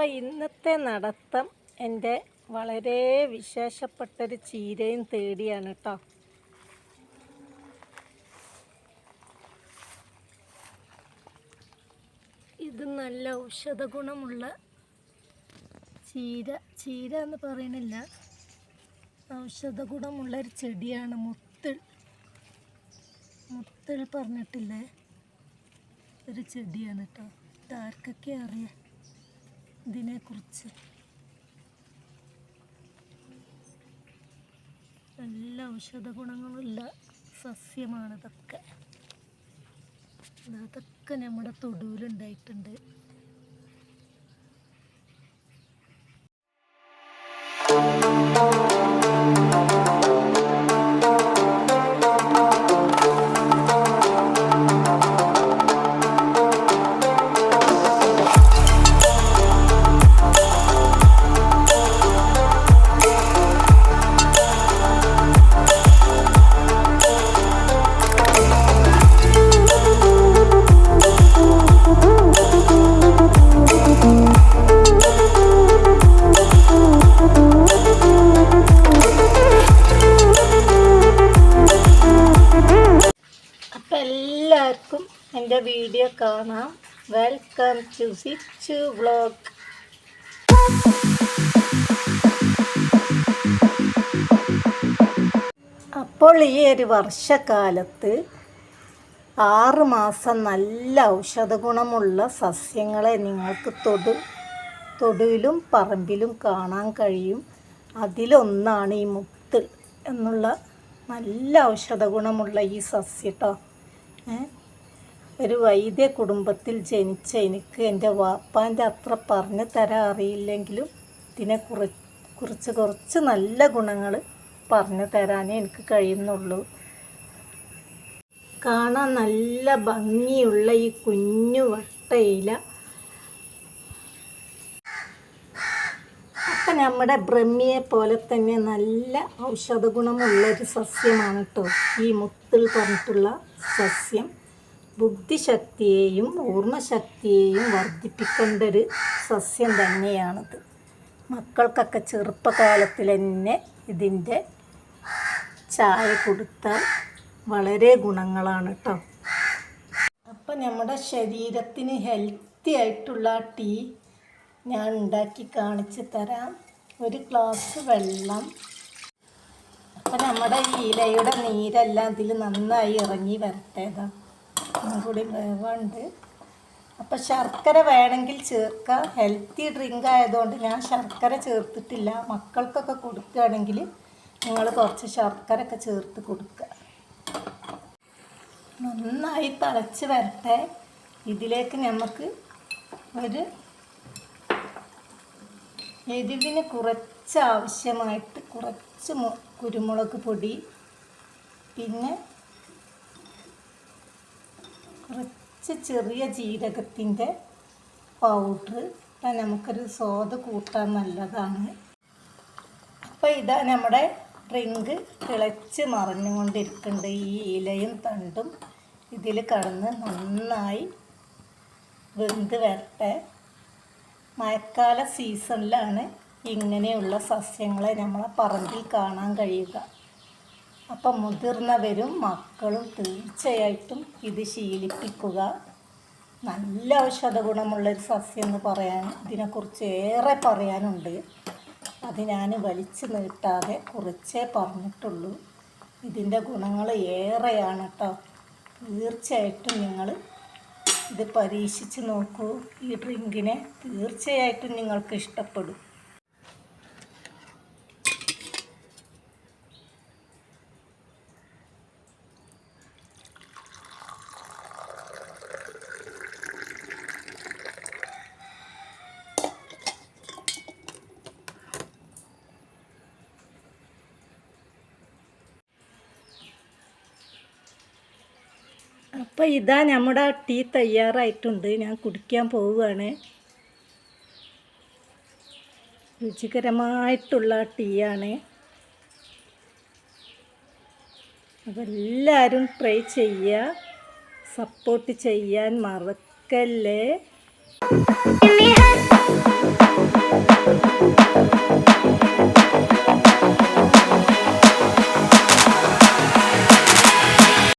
അപ്പം ഇന്നത്തെ നടത്തം എന്റെ വളരെ വിശേഷപ്പെട്ടൊരു ചീരയും തേടിയാണ് കേട്ടോ ഇത് നല്ല ഔഷധ ഗുണമുള്ള ചീര ചീര എന്ന് പറയണില്ല ഔഷധ ഗുണമുള്ള ഒരു ചെടിയാണ് മുത്തിൾ മുത്തിൾ പറഞ്ഞിട്ടില്ലേ? ഒരു ചെടിയാണ് കേട്ടോ ഇതാർക്കൊക്കെ അറിയാം? ഇതിനെക്കുറിച്ച്. നല്ല ഔഷധ ഗുണങ്ങളുള്ള സസ്യമാണ് ഇതൊക്കെ അതൊക്കെ നമ്മുടെ തൊടുവിലുണ്ടായിട്ടുണ്ട്. എല്ലാവർക്കും എന്റെ വീഡിയോ കാണാം. വെൽക്കം ടു സിച്ചു വ്ളോഗ് അപ്പോൾ ഈ ഒരു വർഷക്കാലത്ത് ആറ് മാസം നല്ല ഔഷധ ഗുണമുള്ള സസ്യങ്ങളെ നിങ്ങൾക്ക് തൊടു തൊടുവിലും പറമ്പിലും കാണാൻ കഴിയും. അതിലൊന്നാണ് ഈ മുത്ത് എന്നുള്ള നല്ല ഔഷധ ഗുണമുള്ള ഈ സസ്യട്ടോ. ഒരു വൈദ്യ കുടുംബത്തിൽ ജനിച്ച എനിക്ക് എന്റെ വാപ്പാന്റെ അത്ര പറഞ്ഞു തരാൻ അറിയില്ലെങ്കിലും ഇതിനെ കുറി കുറിച്ച് കുറച്ച് നല്ല ഗുണങ്ങൾ പറഞ്ഞു തരാനേ എനിക്ക് കഴിയുന്നുള്ളൂ. കാണാൻ നല്ല ഭംഗിയുള്ള ഈ കുഞ്ഞു വട്ടയില നമ്മുടെ ബ്രഹ്മിയെ പോലെ തന്നെ നല്ല ഔഷധ ഗുണമുള്ളൊരു സസ്യമാണ് കേട്ടോ ഈ മുത്തിൽ പറഞ്ഞിട്ടുള്ള സസ്യം. ബുദ്ധിശക്തിയെയും ഓർമ്മശക്തിയെയും വർദ്ധിപ്പിക്കേണ്ട ഒരു സസ്യം തന്നെയാണിത്. മക്കൾക്കൊക്കെ ചെറുപ്പകാലത്തിൽ തന്നെ ഇതിന്റെ ചായ കൊടുത്താൽ വളരെ ഗുണങ്ങളാണ് കേട്ടോ അപ്പം നമ്മുടെ ശരീരത്തിന് ഹെൽത്തി ആയിട്ടുള്ള ടീ ഞാൻ ഉണ്ടാക്കി കാണിച്ചു തരാം. ഒരു ഗ്ലാസ് വെള്ളം. അപ്പം നമ്മുടെ ഇലയുടെ നീരെല്ലാം ഇതിൽ നന്നായി ഇറങ്ങി വരട്ടെ. ഇതാ കൂടി വേവുണ്ട്. അപ്പം ശർക്കര വേണമെങ്കിൽ ചേർക്കാം. ഹെൽത്തി ഡ്രിങ്ക് ആയതുകൊണ്ട് ഞാൻ ശർക്കര ചേർത്തിട്ടില്ല. മക്കൾക്കൊക്കെ കൊടുക്കുകയാണെങ്കിൽ നിങ്ങൾ കുറച്ച് ശർക്കര ഒക്കെ ചേർത്ത് കൊടുക്കുക നന്നായി തിളച്ച് വരട്ടെ. ഇതിലേക്ക് നമുക്ക് ഒരു എരിവിന് കുറച്ച് ആവശ്യമായിട്ട് കുറച്ച് കുരുമുളക് പൊടി പിന്നെ കുറച്ച് ചെറിയ ജീരകത്തിന്റെ പൗഡർ. ഇപ്പം നമുക്കൊരു സ്വാദ് കൂട്ടാൻ നല്ലതാണ്. അപ്പോൾ ഇതാ നമ്മുടെ ഡ്രിങ്ക് തിളച്ച് മറിഞ്ഞുകൊണ്ടിരിക്കുന്നുണ്ട്. ഈ ഇലയും തണ്ടും ഇതിൽ കടന്ന് നന്നായി വെന്ത് വരട്ടെ. മഴക്കാല സീസണിലാണ് ഇങ്ങനെയുള്ള സസ്യങ്ങളെ നമ്മളെ പറമ്പിൽ കാണാൻ കഴിയുക. അപ്പം മുതിർന്നവരും മക്കളും തീർച്ചയായിട്ടും ഇത് ശീലിപ്പിക്കുക. നല്ല ഔഷധ ഗുണമുള്ളൊരു സസ്യം എന്ന് പറയാൻ ഇതിനെക്കുറിച്ച് ഏറെ പറയാനുണ്ട്. അത് ഞാൻ വലിച്ചു നീട്ടാതെ കുറച്ചേ പറഞ്ഞിട്ടുള്ളൂ. ഇതിന്റെ ഗുണങ്ങൾ ഏറെയാണ് കേട്ടോ. തീർച്ചയായിട്ടും നിങ്ങൾ ഇത് പരീക്ഷിച്ച് നോക്കൂ. ഈ ഡ്രിങ്കിനെ തീർച്ചയായിട്ടും നിങ്ങൾക്ക് ഇഷ്ടപ്പെടും. അപ്പോൾ ഇതാ നമ്മുടെ ടീ തയ്യാറായിട്ടുണ്ട്. ഞാൻ കുടിക്കാൻ പോവുകയാണ്. രുചികരമായിട്ടുള്ള ടീയാണ്. അപ്പോൾ എല്ലാവരും ട്രൈ ചെയ്യുക. സപ്പോർട്ട് ചെയ്യാൻ മറക്കല്ലേ.